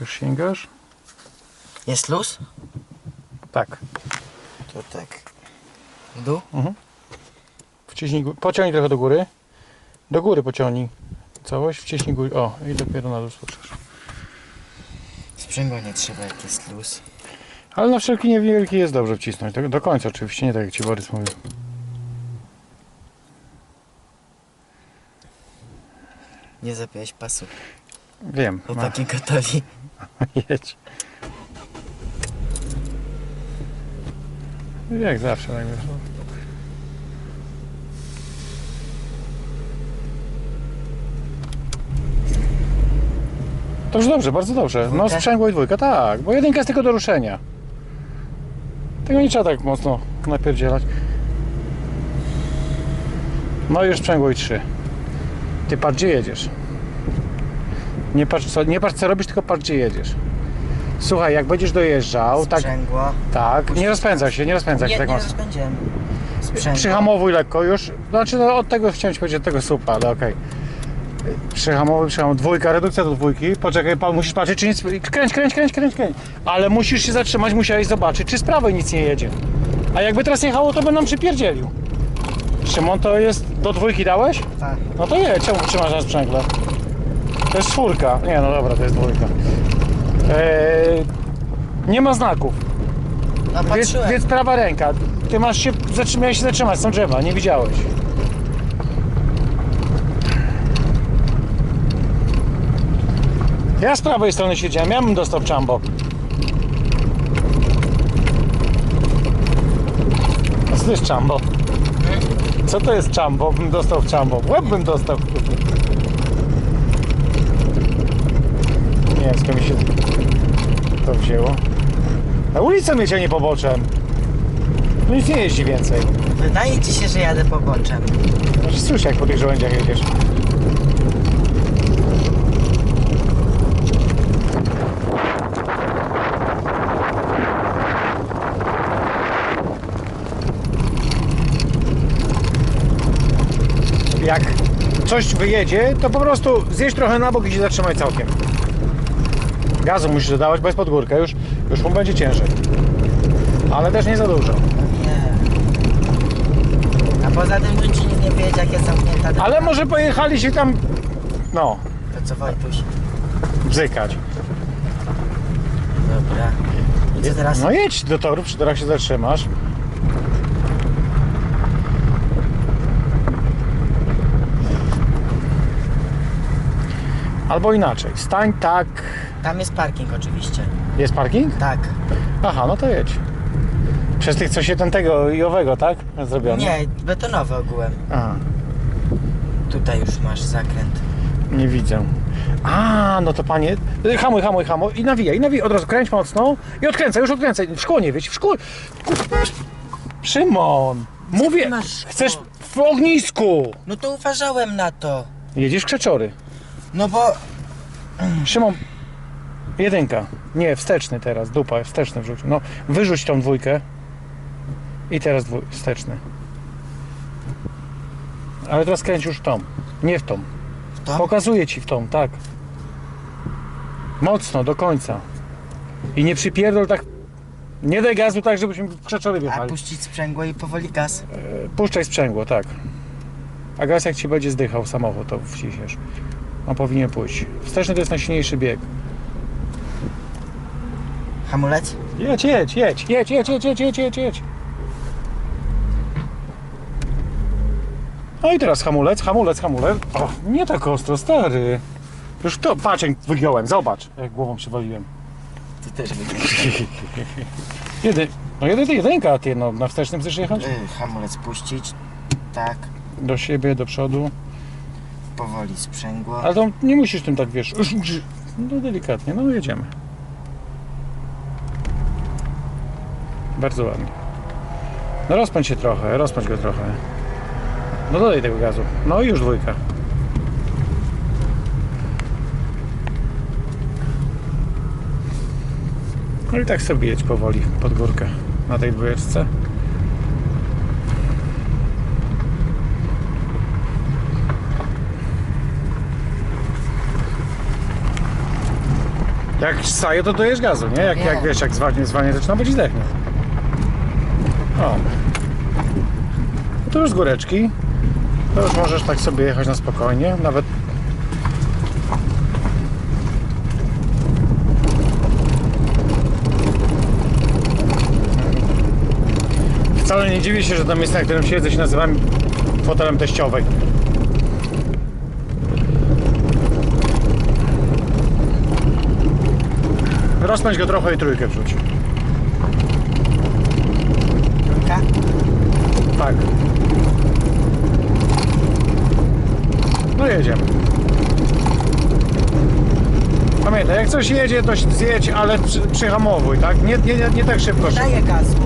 Już sięgasz? Jest luz? Tak. To tak. W dół? Wciśnij, gó- pociągnij trochę do góry. Do góry pociągnij. Całość, wciśnij górę. O, i dopiero na dół spuszczasz. Sprzęgła nie trzeba jak jest luz. Ale na wszelki niewielki jest dobrze wcisnąć. Do, do końca oczywiście, nie tak jak Ci Borys mówił. Nie zapiąłeś pasu. Wiem. Chłopaki gotowi. Jedź. Jak zawsze no. To już dobrze, bardzo dobrze. No sprzęgło i dwójka, tak, bo jedynka jest tylko do ruszenia. Tego nie trzeba tak mocno napierdzielać. No już sprzęgło i trzy. Ty patrz gdzie jedziesz. Nie patrz co, nie patrz co robisz, tylko patrz gdzie jedziesz. Słuchaj, jak będziesz dojeżdżał, tak, Sprzęgło. tak, nie rozpędzaj się, nie rozpędzaj się Nie, tak nie mocno. rozpędziłem. Sprzęgło. Przyhamowuj lekko już. Znaczy no, od tego chciałem ci powiedzieć, od tego supa, ale okej. Przyhamowuj, przyhamowuj. Dwójka, redukcja do dwójki. Poczekaj, pan musisz patrzeć, czy nic. Kręć, kręć, kręć, kręć, kręć. Ale musisz się zatrzymać, musiałeś zobaczyć, czy z prawej nic nie jedzie. A jakby teraz jechało, to by nam przypierdzielił. Szymon, to jest. Do dwójki dałeś? Tak. No to jedź, czemu trzymasz na sprzęgle? To jest czwórka. Nie, no dobra, to jest dwójka. Eee, nie ma znaków. No Więc, patrzyłem. więc prawa ręka. Ty masz się, zatrzymałeś się zatrzymać, są drzewa, nie widziałeś. Ja z prawej strony siedziałem, ja bym dostał czambo. A co to jest czambo? Co to jest czambo? Bym dostał w czambo. W łeb bym dostał. Wiem, skąd mi się to wzięło. Na ulicę mnie cię nie poboczem. No nic nie jeździ więcej. Wydaje ci się, że jadę poboczem. Znaczy, słyszę jak po tych żołędziach jedziesz. Jak coś wyjedzie, to po prostu zjeść trochę na bok i się zatrzymaj całkiem. Gazu musisz dodawać, bo jest pod górkę, już, już mu będzie ciężej. Ale też nie za dużo. Nie. A poza tym tu ci nic nie wiedzie, jak jest zamknięta droga. Ale może pojechali się tam, no, To co Wojtuś? bzykać. Dobra. I co teraz? No jedź do toru, przy torach się zatrzymasz. Albo inaczej, stań tak. Tam jest parking oczywiście. Jest parking? Tak. Aha, no to jedź. Przez tych, co się ten tego i owego, tak? Zrobione? Nie, betonowy ogółem. Aha, Tutaj już masz zakręt. nie widzę. A, no to panie. y, Hamuj, hamuj, hamuj. I nawijaj, i nawijaj. Od razu kręć mocno. I odkręcaj, już odkręcaj. W szkło nie wiedź, w szkło. Szymon! Mówię, masz szkło? chcesz w ognisku. No to uważałem na to. Jedziesz krzeczory. No bo Szymon, jedynka. Nie, wsteczny teraz, dupa, wsteczny wrzuć. No, wyrzuć tą dwójkę. I teraz dwój, wsteczny. Ale teraz kręć już w tą, nie w tą. to Pokazuję ci w tą, tak. Mocno, do końca. I nie przypierdol tak. Nie daj gazu tak, żebyśmy w krzeczory A wjechali. puścić sprzęgło i powoli gaz. Puszczaj sprzęgło, tak. A gaz jak ci będzie zdychał samochód, to wciśniesz. On powinien pójść. Wsteczny to jest najsilniejszy bieg. Hamulec? Jedź, jedź, jedź, jedź, jedź, jedź, jedź, jedź, jedź, jedź. No i teraz hamulec, hamulec, hamulec. O, nie tak ostro, stary. Już to, patrz jak wygiąłem, zobacz, jak głową przywaliłem. Ty też wygląda. Jeden, no jeden, jedynka, ty, no, na wstecznym chcesz jechać? Y, Hamulec puścić. Tak. Do siebie, do przodu. Powoli sprzęgło. Ale to nie musisz tym tak, wiesz, no delikatnie, no jedziemy. Bardzo ładnie. No rozpędź się trochę, rozpędź go trochę. No dodaj tego gazu. No i już dwójka. No i tak sobie jedź powoli pod górkę na tej dwójeczce. Jak staje, to dojesz gazu, nie? Jak, jak wiesz, jak zwanie, zwanie zaczyna być zdechnie. O. To już z góreczki. To już możesz tak sobie jechać na spokojnie. Nawet Wcale nie dziwię się, że to miejsce, na którym siedzę, się nazywa fotelem teściowej. Rozpędź go trochę i trójkę wrzuć. Trójka? Tak. No jedziemy. Pamiętaj, jak coś jedzie, to zjedź, ale przy, przyhamowuj, tak? Nie, nie, nie, tak szybko. szybko. Daję gazu.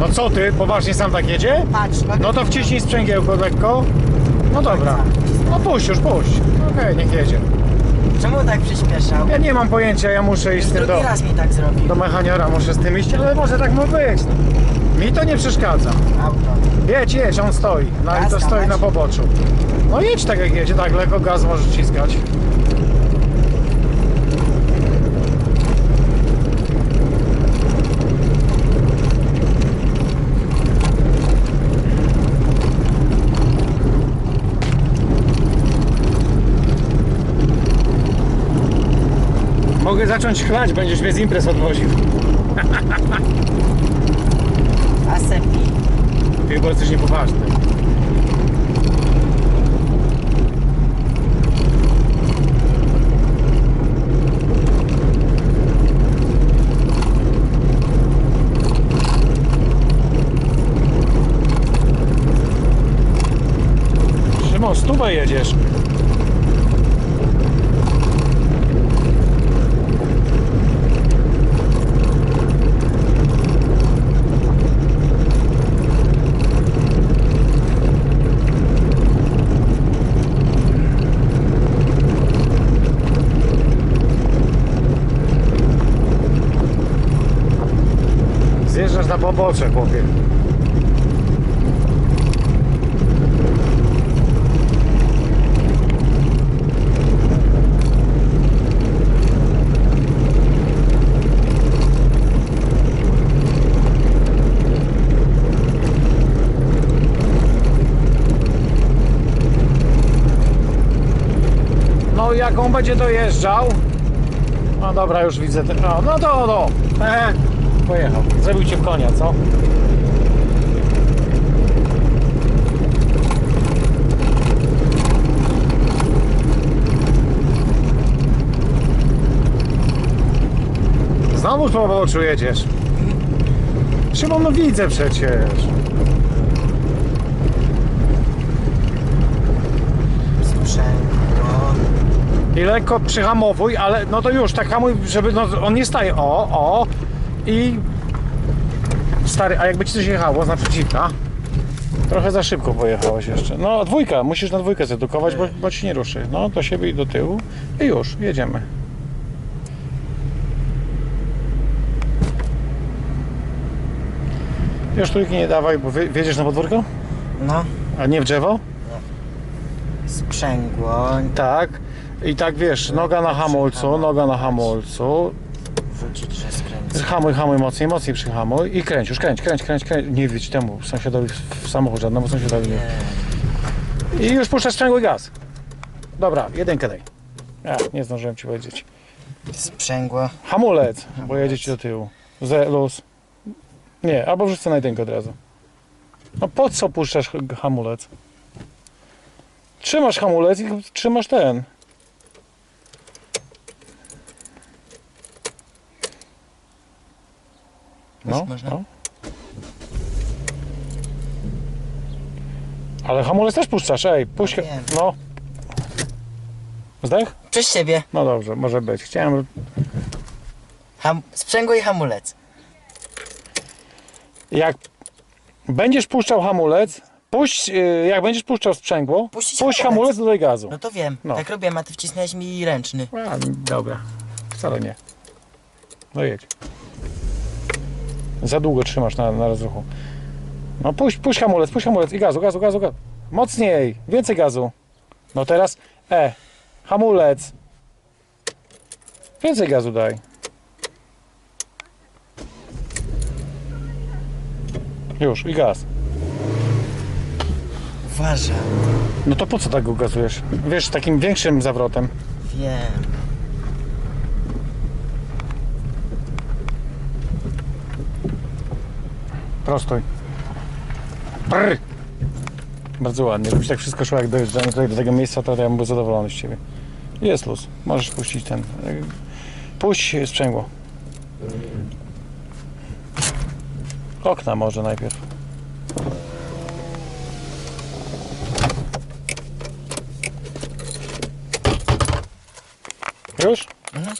No co ty, poważnie sam tak jedzie? Patrz, No to wciśnij sprzęgiełko lekko. No dobra. No puść już, puść. Okej, niech jedzie. Czemu tak przyspieszał? Ja nie mam pojęcia, ja muszę iść z tym Drugi do, raz mi tak zrobił. do mechaniora, muszę z tym iść, ale może tak ma być. No. Mi to nie przeszkadza. Auto. Jedź, jedź, on stoi. No i Gaz to stoi dawać? na poboczu. No jedź tak jak jedzie, tak lekko gaz możesz ciskać. Mogę zacząć chlać, będziesz mnie z imprez odwoził. A sepi. Ty chyba jesteś niepoważny. Szymon, stówę jedziesz. Zjeżdżasz na pobocze, chłopie. No jak on będzie dojeżdżał? No dobra, już widzę. Te... No, no to no. E, pojechał. Zrobił cię w konia, co? Znowu po poboczu jedziesz. Szymon, no widzę przecież. Sprzęgło. I lekko przyhamowuj, ale no to już, tak hamuj, żeby no, on nie staje. O, o. I stary, a jakby ci coś jechało z naprzeciwka? Trochę za szybko pojechałeś jeszcze. No dwójka, musisz na dwójkę zedukować, bo, bo ci nie ruszy. No do siebie i do tyłu. I już, jedziemy. Już trójki nie dawaj, bo wy, wiedziesz na podwórko? No. A nie w drzewo? Sprzęgło. Tak. I tak wiesz, noga na hamulcu, noga na hamulcu. Wrzucić, że skręcę. Hamuj, hamuj mocniej, mocniej przyhamuj i kręć, już kręć, kręć, kręć, kręć. Nie wiedź temu sąsiadowi w samochód żadnemu sąsiadowi nie. Nie. I już puszczasz sprzęgły gaz. Dobra, jedynkę daj. Ja, nie zdążyłem ci powiedzieć. Sprzęgło. Hamulec, bo jedzie ci do tyłu. Ze luz. Nie, albo wrzucę na jedynkę od razu. No po co puszczasz hamulec? Trzymasz hamulec i trzymasz ten. No, można? no. Ale hamulec też puszczasz, ej, puść. No wiem. No. Zdech? Przez siebie. No dobrze, może być. Chciałem. Ham... Sprzęgło i hamulec. Jak będziesz puszczał hamulec, puść, y, jak będziesz puszczał sprzęgło, Puścić puść hamulec. hamulec, dodaj gazu. No to wiem. No. Tak robiłem, a ty wcisnąłeś mi ręczny. A, dobra, wcale nie. No jedź. Za długo trzymasz na, na rozruchu. No puść, puść hamulec, puść hamulec i gazu, gazu, gazu, gazu. Mocniej, więcej gazu. No teraz, e, hamulec. Więcej gazu daj. Już, i gaz. Uważam, No to po co tak go gazujesz? Wiesz, takim większym zawrotem. wiem. Prostuj. Brr. Bardzo ładnie. Gdybyś tak wszystko szło jak dojeżdżamy tutaj do tego miejsca, to ja bym był zadowolony z Ciebie. Jest luz. Możesz puścić ten. Puść sprzęgło. Okna może najpierw. Już? Mhm.